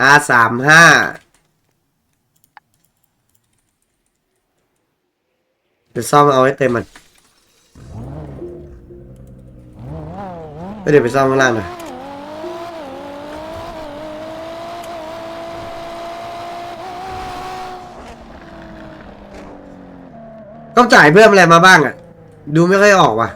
R สามห้าเดี๋ยวซ่อมเอาไว้เต็มมันเดี๋ยวไปซ่อมข้างล่างหน่อยต้องจ่ายเพิ่มอะไรมาบ้างอะ ดูไม่ค่อยออกว่ะ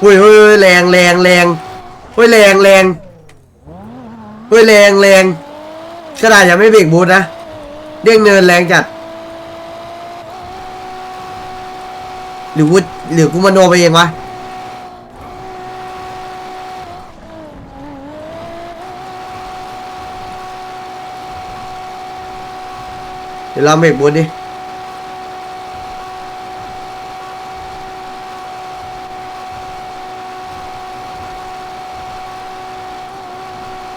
เฮ้ยเฮ้ยแรงแรงแรงเฮ้ยแรงแรงเฮ้ยแรงแรงกระดาษยังไม่เบรกบูทนะเด้งเนินแรงจัด หรือกูหรือกูมโนไปเองวะเดี๋ยวลองเบรกบูทดิ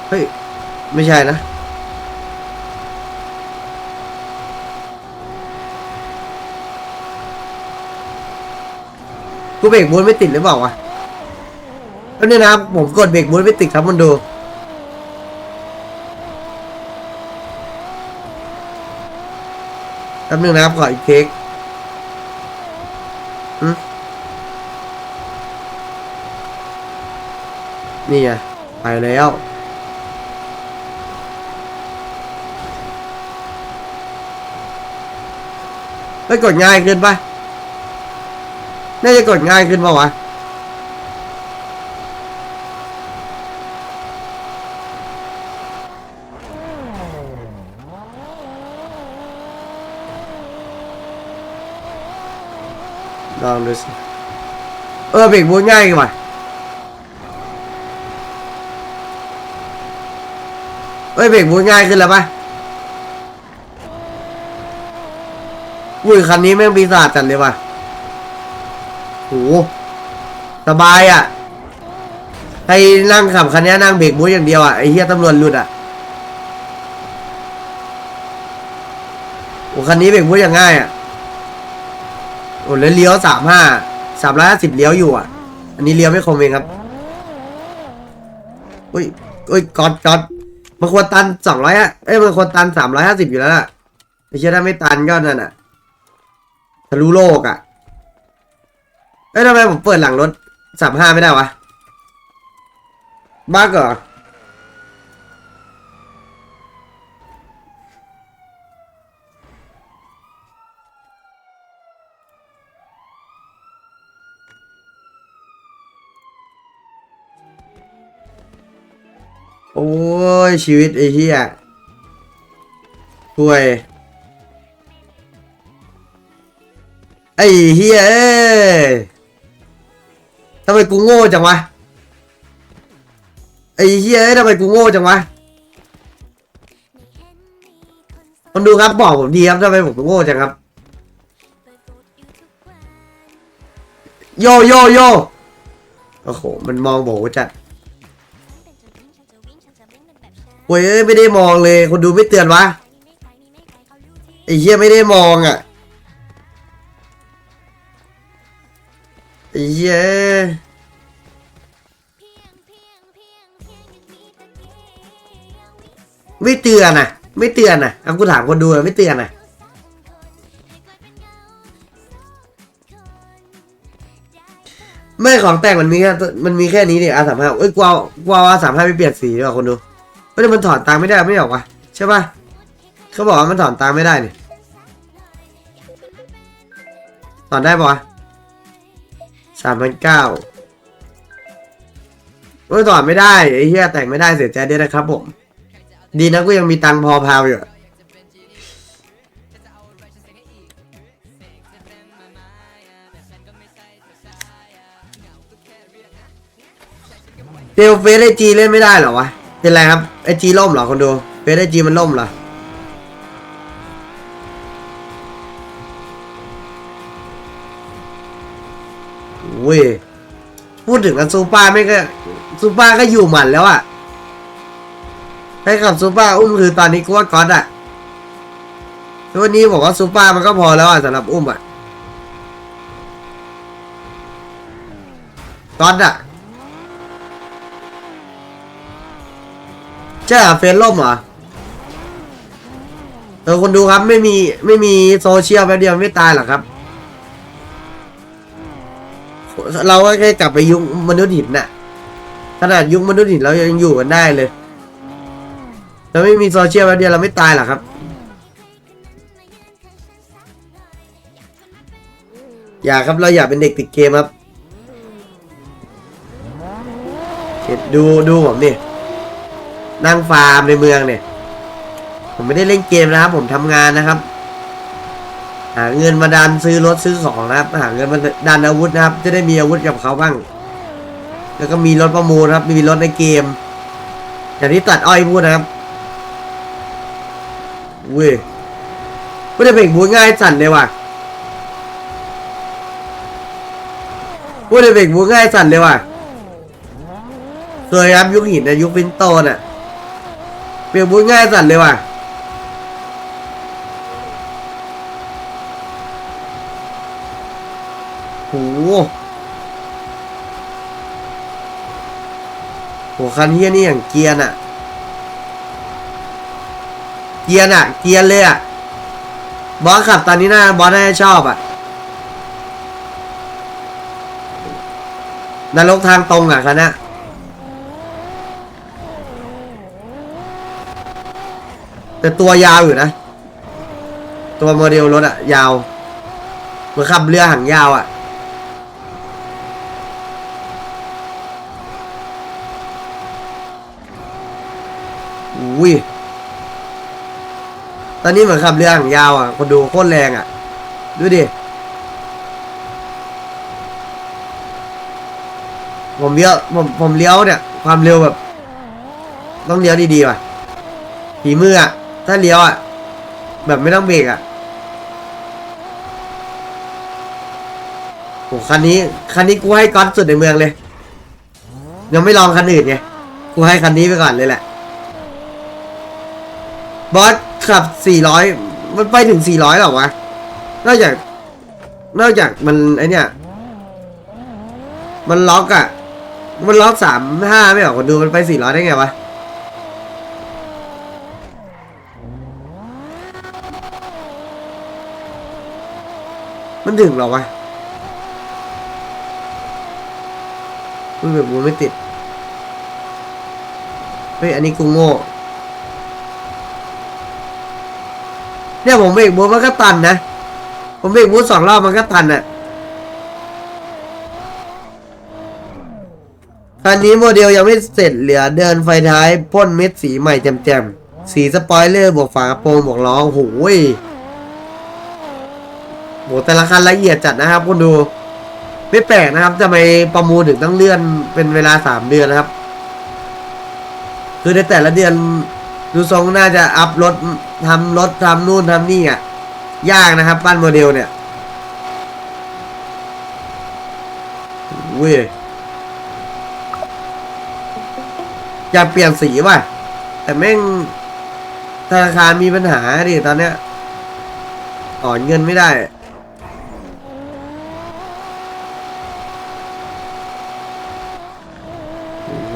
เฮ้ย ไม่ใช่นะ กูเบรกบูทไม่ติดหรือเปล่าวะแล้วเนี่ยนะผมกดเบรกบูทไม่ติดครับมันดูแป๊บนึงนะครับขออีกเทคหึนี่ไงไปแล้ว ไม่กดง่ายขึ้นปะน่าจะกดง่ายขึ้นปะวะลองดูสิเออเบรกบูทง่ายกว่าเอ้ยเบรกบูทง่ายขึ้นแล้วปะ อุ้ยคันนี้แม่งปีศาจจัดเลยว่ะโหสบายอะใครนั่งขับคันนี้นั่งเบรกบูทอย่างเดียวอะไอ้เหี้ยตำรวจหลุดอะโอ้คันนี้เบรกบูทอย่างง่ายอะโอ้แล้วเลี้ยวสามห้าสามร้อยห้าสิบเลี้ยวอยู่อะ อันนี้เลี้ยวไม่คมเองครับอุ้ยอุ้ยกอดกอดมันควรตันสองร้อยอะเอ้ยมันควรตันสามร้อยห้าสิบอยู่แล้วล่ะไม่ใช่ถ้าไม่ตันก็นั่นอะ ทะลุโลกอะ เอ้ยทำไมผมเปิดหลังรถสามห้าไม่ได้วะ บ้าเหรอโอ้ยชีวิตไอ้เหี้ยป่วย ไอ้เหี้ยเอ้ยทำไมกูโง่จังวะ ไอ้เหี้ยเอ้ยทำไมกูโง่จังวะคนดูครับบอกผมดีครับทำไมผมโง่จังครับ โยโยโยโอ้โห มันมองโบจัดโอ้ยไม่ได้มองเลย คนดูไม่เตือนวะ ไอ้เหี้ยไม่ได้มองอะ เหี้ไม่เตือนอะไม่เตือนอะเอากูถามคนดูอะไม่เตือนอะไม่ของแต่งมันมีแค่มันมีแค่นี้เนี่ยอาสามห้าเอ้ยกวาวกวาวอาสามห้าไม่เปลี่ยนสีดีกคนดูไม่ได้มันถอนตังไม่ได้ไม่หรอกวะใช่ปะเขาบอกว่ามันถอนตังไม่ได้นี่ถอนได้ปะ สามพันเก้าโอ้ยถอไม่ได้ไอ้เหี้ยแต่งไม่ได้เสียใจด้วยนะครับผม ดีนะกูยังมีตังค์พอพาวอยู่เทลเฟสไอจีเล่นไม่ได้เหรอวะ เป็นไรครับไอจีล่มเหรอคนดู เฟสไอจีมันล่มเหรอ โอ้ยพูดถึงกันซูเปอร์ไม่ก็ซูเปอร์ก็อยู่หมันแล้วอะให้กับซูเปอร์อุ้มคือตอนนี้กูว่าก๊อตอะทุกวันนี้บอกว่าซูเปอร์มันก็พอแล้วอะสำหรับอุ้มอะก๊อตอะใช่เหรอเฟซล่มเหรอเออคนดูครับไม่มีไม่มีโซเชียลแป๊บเดียวไม่ตายหรอกครับ เราก็แค่กลับไปยุคมนุษย์หินน่ะ ขนาดยุคมนุษย์หินเรายังอยู่กันได้เลย เราไม่มีโซเชียลแป๊บเดียวเราไม่ตายหรอกครับ อยากครับเราอยากเป็นเด็กติดเกมครับดูดูผมนี่นั่งฟาร์มในเมืองเนี่ย ผมไม่ได้เล่นเกมนะครับ ผมทำงานนะครับ หาเงินมาดันซื้อรถซื้อของนะครับ หาเงินมาดันอาวุธนะครับ จะได้มีอาวุธกับเขาบ้าง แล้วก็มีรถประมูลครับ มีรถในเกม อย่างที่ตัดอ้อยพูดนะครับเว้ยไม่ได้เบ่งบูง่ายสั่นเลยว่ะพูดได้เบ่งบูง่ายสั่นเลยว่ะเคยครับยุคหินนะยุคฟินโตน่ะเบ่งบูง่ายสั่นเลยว่ะ โหโห คันเฮียนี่อย่างเกียร์น่ะ เกียร์น่ะ เกียร์เลยอะ บอสขับตอนนี้น่าบอสน่าจะชอบอะนรกทางตรงอะคันน่ะแต่ตัวยาวอยู่นะ ตัวโมเดลรถอะ ยาว เหมือนขับเรือหางยาวอะ อุ้ย ตอนนี้เหมือนขับเรือหางยาวอะ คนดูโคตรแรงอะ ดูดิ ผมเลี้ยวผมผมเลี้ยวเนี่ย ความเร็วแบบ ต้องเลี้ยวดีๆว่ะฝีมืออะ ถ้าเลี้ยวอะ แบบไม่ต้องเบรกอะโอ้คันนี้ คันนี้กูให้ก๊อตสุดในเมืองเลย ยังไม่ลองคันอื่นไง กูให้คันนี้ไปก่อนเลยแหละ บอสขับ 400 มันไปถึง 400หรอวะ นอกจาก นอกจากมันไอเนี่ย มันล็อกอะมันล็อกสามห้าไม่หรอคนดูมันไป 400 ได้ไงวะ มันถึงหรอวะมึงแบบกูไม่ติด เฮ้ย อันนี้กูโง่ เนี่ยผมเบรกบูทมันก็ตันนะ ผมเบรกบูทสองรอบมันก็ตันอะคันนี้โมเดลยังไม่เสร็จเหลือเดินไฟท้ายพ่นเม็ดสีใหม่แจ่มๆ สีสปอยเลอร์บวกฝากระโปรงบวกล้อโอ้โหยโหแต่ละคันละเอียดจัดนะครับคุณดูไม่แปลกนะครับทำไมประมูลถึงต้องเลื่อนเป็นเวลาสามเดือนนะครับ คือในแต่ละเดือน ดูทรงน่าจะอัพรถทำรถทำนู่นทำนี่อะ ยากนะครับ ปั้นโมเดลเนี่ยเว้ยอยากเปลี่ยนสีว่ะ แต่แม่งธนาคารมีปัญหาดิตอนเนี้ยถอนเงินไม่ได้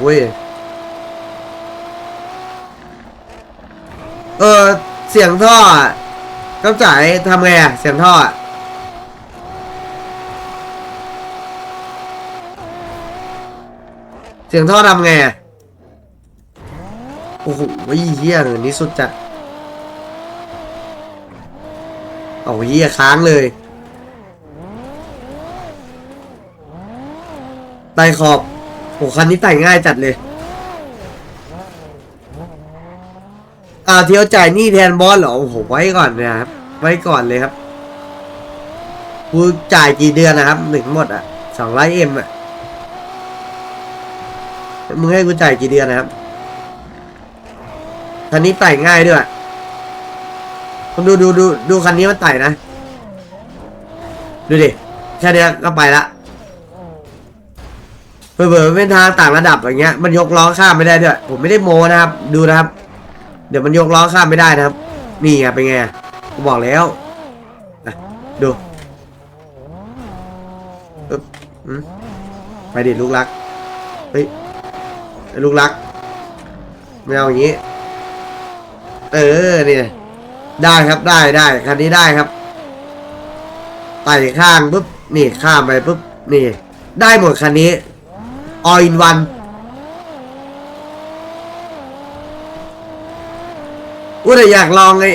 เว้ย ออ เสียงท่ออะกำจ่ายทำไงอะเสียงท่อเสียงท่อทำไงอะโอ้โหเฮียเงินนี้สุดจัดเอาเฮียค้างเลยไต่ขอบโอ้คันนี้ไต่ง่ายจัดเลย อ่าเที่ยวจ่ายหนี้แทนบอสเหรอโอ้โหไว้ก่อนนะครับไว้ก่อนเลยครับกูจ่ายกี่เดือนนะครับหนึ่งหมดอะสองร้อยเอ็มอะมึงให้กูจ่ายกี่เดือนนะครับคันนี้ไต่ง่ายด้วยคุณดูดูดูดูคันนี้มันไต่นะ ดูดิแค่เนี้ก็ไปละเผื่อเป็นทางต่างระดับอย่างเงี้ย มันยกล้อข้ามไม่ได้ด้วย ผมไม่ได้โมนะครับ ดูนะครับ เดี๋ยวมันยกล้อข้ามไม่ได้นะครับ นี่ไงเป็นไงกูบอกแล้วอะดูอึ๊บอืมไปดิลูกรัก เฮ้ยไอ้ลูกรักไม่เอาอย่างนี้ เออนี่ได้ครับได้ได้คันนี้ได้ครับไต่ข้างปุ๊บนี่ข้ามไปปุ๊บนี่ ได้หมดคันนี้ all in one อุ้ยแต่อยากลองไอ้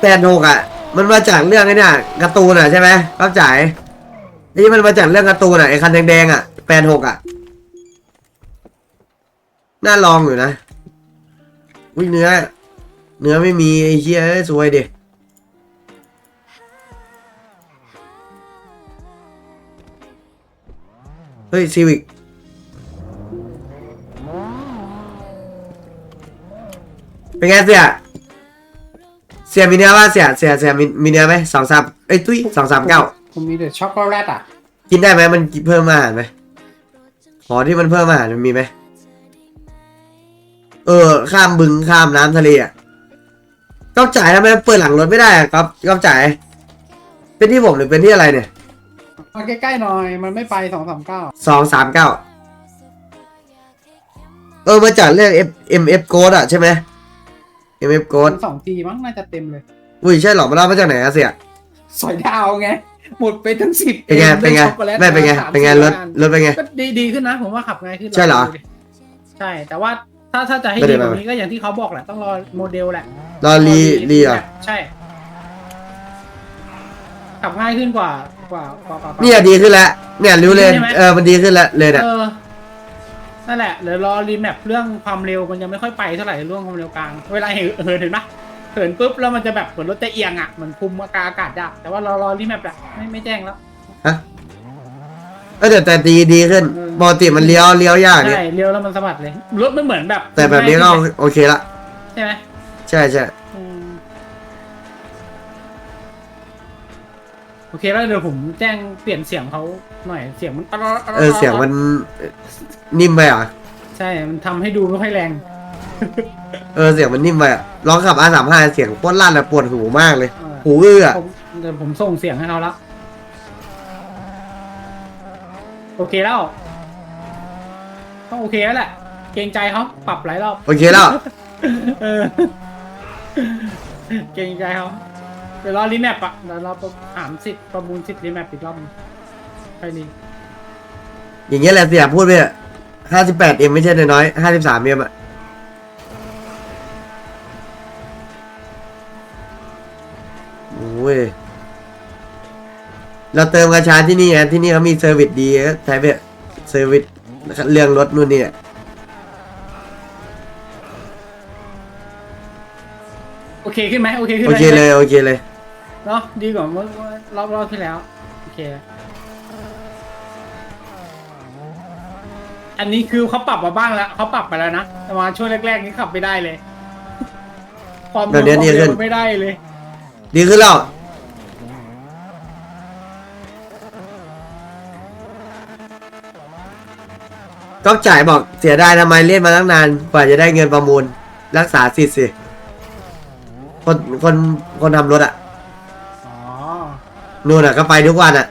แปดหกอะ มันมาจากเรื่องไอ้เนี่ยการ์ตูนอะใช่ไหมครับจ่ายนี่มันมาจากเรื่องการ์ตูนอะไอ้คันแดงๆอะแปดหกอะน่าลองอยู่นะอุ้ยเนื้อ เนื้อไม่มีไอ้เหี้ยเอ้ยสวยดิเฮ้ยซีวิกเป็นไงเสีย สียมีเนื้อป่ะเสียเสียเสียมีมีเนื้อไหมสองสามเอ้ยตุ้ยสองสามเก้าผมมีแต่ช็อกโกแลตอะ กินได้ไหมมันเพิ่มอาหารไหมขอที่มันเพิ่มอาหารมันมีไหมเออ ข้ามบึงข้ามน้ำทะเลอะก็จ่ายทำไมเปิดหลังรถไม่ได้อะครับก็จ่าย เป็นที่ผมหรือเป็นที่อะไรเนี่ยมาใกล้ๆหน่อยมันไม่ไปสองสามเก้าสองสามเก้าเออมาจากเรื่อง F M F Code อะใช่ไหม M F Code สองทีมั้งน่าจะเต็มเลย อุ้ยใช่เหรอมาเล่ามาจากไหนอะเสียสอยดาวไง หมดไปทั้งสิบเป็นไงเป็นไงไม่เป็นไงเป็นไงรถรถเป็นไงก็ดีดีขึ้นนะผมว่าขับง่ายขึ้นใช่เหรอลงดูดิใช่แต่ว่าถ้าถ้าจะให้ไม่ดีได้กว่าไม่นี้ก็อย่างที่เขาบอกแหละต้องรอโมเดลแหละรอรีรีเหรอใช่ขับง่ายขึ้นกว่ากว่ากว่ากว่าเนี่ยดีขึ้นแล้วเนี่ยรู้เลยใช่ไหมเออมันดีขึ้นแล้วเลยเนี่ยเออ นั่นแหละเดี๋ยวรอรีแมปเรื่องความเร็วมันยังไม่ค่อยไปเท่าไหร่เรื่องความเร็วกลาง เวลาเหินเหินเห็นปะเหินปุ๊บแล้วมันจะแบบเหมือนรถจะเอียงอะเหมันคุมอากาศอากาศยากแต่ว่ารอรอรีแมปแหละไม่ไม่แจ้งแล้วฮะเออแต่แต่ดีดีขึ้นอืมปกติมันเลี้ยวเลี้ยวยากเนี่ยใช่เลี้ยวแล้วมันสะบัดเลยรถมันเหมือนแบบ แต่แบบนี้ก็โอเคละใช่ไหมใช่ใช่ เคแล้วเดี๋ยวผมแจ้งเปลี่ยนเสียงเขาหน่อยเสียงมันเออเสียงมันนิ่มไปอะใช่มันทำให้ดูไม่ค่อยแรง เออเสียงมันนิ่มไปอะลองขับ R สามห้าเสียงโคตรลั่นอะปวดหูมากเลย เออ หูอื้ออะผมเดี๋ยวผมส่งเสียงให้เขาแล้วโอเคแล้วต้องโอเคแล้วแหละเกรงใจเขาปรับหลายรอบ โอเคแล้ว เออเกรงใจเขาเดี๋ยวรอรีแมปอะเดี๋ยวเราถามสิทธิ์ประมูลสิทธิ์รีแมปอีกรอบหนึ่งไปนี่อย่างเงี้ยแหละเสียพูดไปห้าสิบแปดเอ็มไม่ใช่น้อยห้าสิบสามเอ็มอะโอ้ย เราเติมกระชาที่นี่ไงที่นี่เขามีเซอร์วิสดีก็ใช้ไปเซอร์วิสเรื่องรถนู่นนี่อะโอเคขึ้นไหมโอเคขึ้นโอไหมเคเลย โอเคเลย เนาะดีกว่าเมื่อรอบรอบที่แล้ว โอเค อันนี้คือเขาปรับมาบ้างแล้วเขาปรับไปแล้วนะ แต่มาช่วงแรกๆ นี้ขับไม่ได้เลย ความแบบนี้ดีขึ้นความเร็วไม่ได้เลย ดีขึ้นแล้ว ก็จ่ายบอกเสียไดายทำไมเล่นมาตั้งนาน กว่าจะได้เงินประมูล รักษาสิทธิ์สิ คนคนคนทำรถอะ นู่นอะก็ไปทุกวันอะ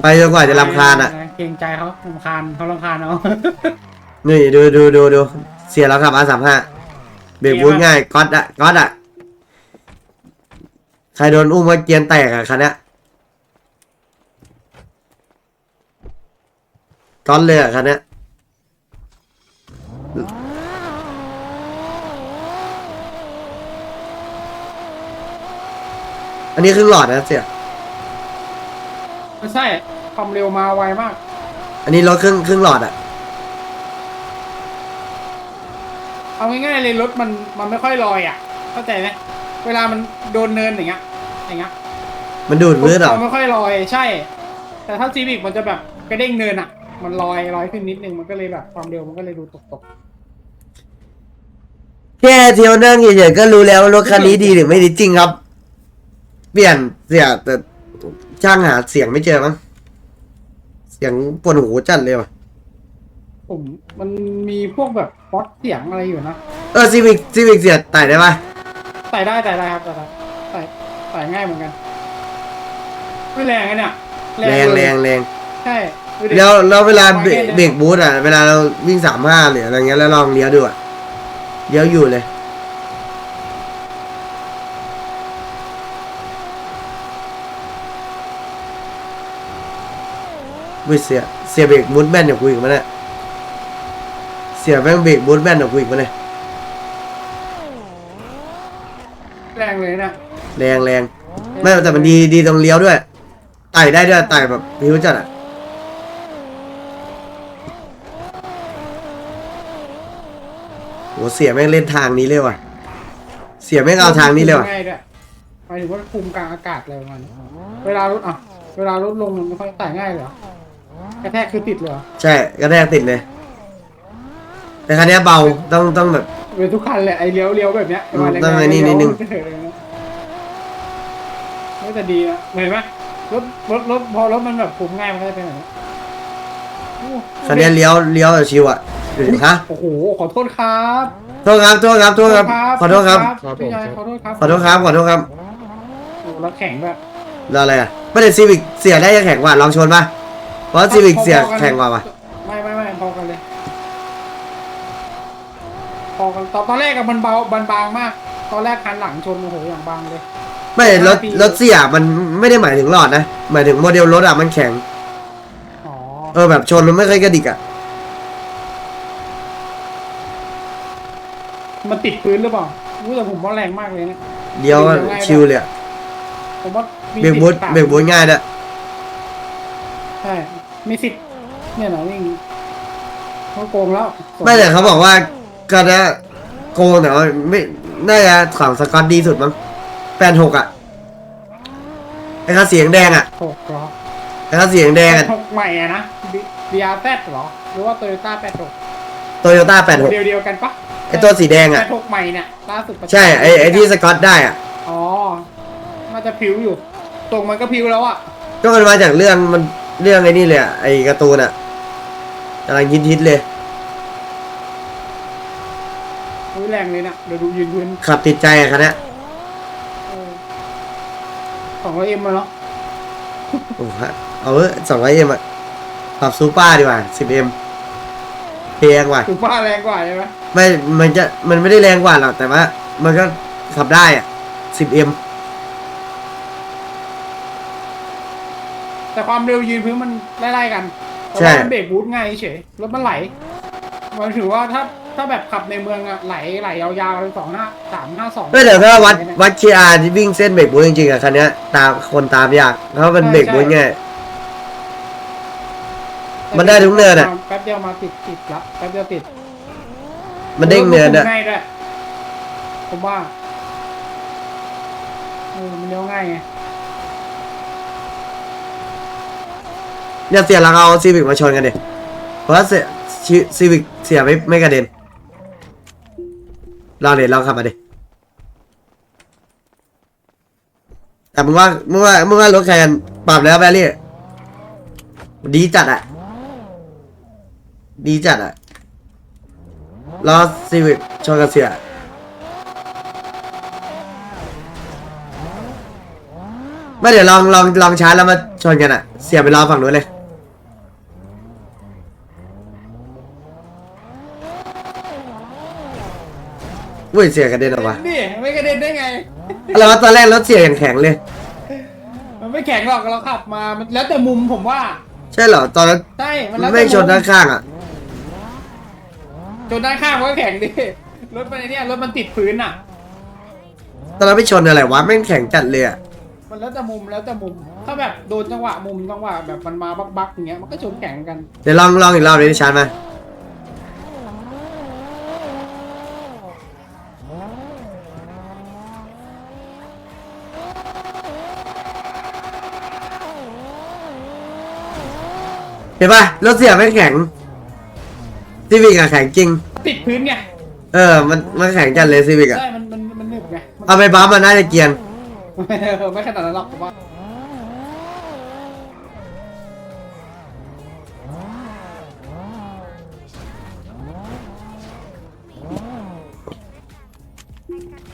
ไปจนกว่าจะรำคาญอะเกรงใจเขารำคาญเขารำคาญเอานี่ดูดูดูดูเสียแล้วครับอาสามห้าเบรกบูทง่ายก๊อตอะก๊อตอะใครโดนอุ้มว่าเกียนแตกอะคันเนี้ยก๊อตเลยอะคันเนี้ย อันนี้ครึ่งหลอดนะเสีย ไม่ใช่ความเร็วมาไวมาก อันนี้รถครึ่งครึ่งหลอดอะเอาง่ายๆเลยรถมันมันไม่ค่อยลอยอะ เข้าใจไหมเวลามันโดนเนินอย่างเงี้ยอย่างเงี้ยมันดูดมืดเหรอ มันไม่ค่อยลอยใช่ แต่ถ้าซีวิกมันจะแบบกระเด้งเนินอะ มันลอยลอยขึ้นนิดนึงมันก็เลยแบบความเร็วมันก็เลยดูตกตกแค่เที่ยวนั่งเฉยๆก็รู้แล้วว่ารถคันนี้ดีหรือไม่ดีจริงครับ เปลี่ยนเสียแต่ช่างหาเสียงไม่เจอมั้งเสีสียงปวดหูจัดเลยว่ะผมมันมีพวกแบบป๊อตเสียงอะไรอยู่นะเออซีวิกซีวิกเสียไต่ได้ปะใส่ได้ใส่ได้ครับใส่ได้ใส่ใส่ง่ายเหมือนกันไม่แรงอะเนี่ยแรงเลยแรงแรงใช่ดูดิแล้วแล้วเวลาเบรวางแค่เบรกบูทอะ เวลาเราวิ่งสามห้าหรืออะไรเงี้ยแล้วลองเลี้ยวดูอะเลี้ยวอยู่เลย วิเสียเสียเบรกบูทแม่นอย่างกูอีกมั้ยเนี่ยเสียแม่งเบรกบูทแม่นอย่างกูอีกมั้ยเนี่ยแรงเลยนะแรงแรงไม่แต่มันดีดีตรงเลี้ยวด้วยไต่ได้ด้วยไต่แบบพิวจัดอะโหเสียแม่งเล่นทางนี้เลยว่ะ เสียแม่งเอาทางนี้เลยว่ะง่ายด้วยหมายถึงว่าคุมกลางอากาศเลยมันเวลารถอะเวลารถลงมันไม่ค่อยไต่ง่ายเหรอ กระแทกคือติดเลยเหรอใช่กระแทกติดเลย แต่คันเนี้ยเบาต้องต้องแบบเป็นทุกคันแหละไอเลี้ยวเลี้ยวแบบเนี้ยอืมประมาณแรงๆต้องไอ้นี่นิดนึงเลี้ยวไม่แต่ดีนะเห็นไหมรถรถรถพอรถมันแบบคุมง่ายมันก็จะเป็นแบบนี้โอ้คันเนี้ยเลี้ยวเลี้ยวชิวอะดูดิฮะโอ้โหขอโทษครับโทษครับโทษครับโทษครับ ขอโทษครับ พี่ชายขอโทษครับขอโทษครับขอโทษครับโอ้แล้วแข็งแบบ แล้วอะไรอะไม่ได้ซีวิกเสียได้ยังแข็งกว่าลองชนป่ะ เพราะซีวิกเสียแข็งกว่าว่ะไม่ไม่ไม่พอกันเลย พอกันตอนตอนแรกอะมันเบามันบางมาก ตอนแรกคันหลังชนโอ้โหอย่างบางเลย ไม่รถรถเสียมันไม่ได้หมายถึงหลอดนะหมายถึงโมเดลรถอะมันแข็งอ๋อเออแบบชนมันไม่เคยกระดิกอะมันติดพื้นหรือเปล่ารู้แต่ผมว่าแรงมากเลยนะเลี้ยวอะชิวเลยอะผมว่ามีเบรกบูทสิทธิ์เบรกบูทง่ายด้วยใช่ มีสิทธิ์เนี่ยนะวิ่งเขาโกงแล้วไม่แต่เขาบอกว่าก็นะโกงแต่ว่าไม่น่าจะของสกอตดีสุดมั้งแปดหกอะไอ้ค่าเสียงแดงอะหกเหรอไอ้ค่าเสียงแดงอะหกใหม่อะนะดีอาร์แซเหรอ หรือว่าโตโยต้าแปดหกโตโยต้าแปดหกเดียวเดียวกันปะไอ้ตัวสีแดงแปอะดหกใหม่เนี่ยล่าสุดประกาศใช่ไอ้ไอ้ที่สกอตได้อะอ๋อน่าจะพิวอยู่ตรงมันก็พิวแล้วอะก็มันมาจากเรื่องมัน เรื่องไอ้นี่เลยอะไอ้การ์ตูนอะกำลังฮิตฮิตๆเลยอุ้ยแรงเลยนะเดี๋ยวดูยืนพื้นขับติดใจอะคันเนี้ยสองร้อยเอ็มมาเนาะโอ้โหเอาเอสองร้อยเอ็มอะปรับซูเปอร์ดีกว่าสิบเอ็มเพลงว่ะถือว่าแรงกว่าใช่ไหมไม่ มันจะ มันไม่ได้แรงกว่าหรอก แต่ว่า มันก็ขับได้อะสิบเอ็ม แต่ความเร็วยืนพื้นมันไล่ๆกันแต่ใช่ว่ามันเบรกบูทง่ายเฉยรถมันไหลมันถือว่าถ้าถ้าแบบขับในเมืองอะไหลไหลยาวๆสองห้าสามห้าสองไม่แต่ถ้าวัดวัดเคอาร์ที่วิ่งเส้นเบรกบูทจริงๆอะคันเนี้ยตามคนตามยากเพราะมันเบรกบูทง่ายมันได้ทุกเนินอะ แป๊บเดียวมาติดติดละแป๊บเดียวติดมันเด้งเนินอะอะง่ายด้วยผมว่าเออมันเลี้ยวง่ายไง เนี่ยเสียหลังเอาซีวิกมาชนกันดิเพราะว่าเสียซีวิกเสียไม่ไม่กระเด็นลองเด็ดลองขับมาดิแต่มึงว่ามึงว่ามึงว่ารถใครกันปรับแล้วแบรี่ดีจัดอะดีจัดอะรอซีวิกชนกับเสียไม่เดี๋ยวลองลองลองชาร์จแล้วมาชนกันอะเสียไปรอฝั่งนู้นเลย อุ้ยเสียกระเด็นออกมานี่ไม่กระเด็นได้ไง อะไรวะตอนแรกรถเสียอย่างแข็งเลย มันไม่แข็งหรอกเราขับมามันแล้วแต่มุมผมว่า ใช่เหรอตอนนั้นใช่มันแล้วแต่ไม่ชนด้านข้างอะชนด้านข้างมันก็แข็งดิรถมันไอ้เนี่ยรถมันติดพื้นอะ ตอนนั้นไม่ชนอะไรวะแม่งแข็งจัดเลยอะมันแล้วแต่มุมแล้วแต่มุม ถ้าแบบโดนจังหวะมุมจังหวะแบบมันมาบักบักๆอย่างเงี้ยมันก็ชนแข็งกัน เดี๋ยวลองลองอีกรอบดิชาร์จมา ห็นปะรถเสียไม่แข็งซีวิกอะแข็งจริง ติดพื้นไงเออ มันมันแข็งจัดเลยซีวิกอะใช่มันมันมันหนึบไงเอาไปบัมมันน่าจะเกรียนไม่ขนาดนั้นหรอกผมว่า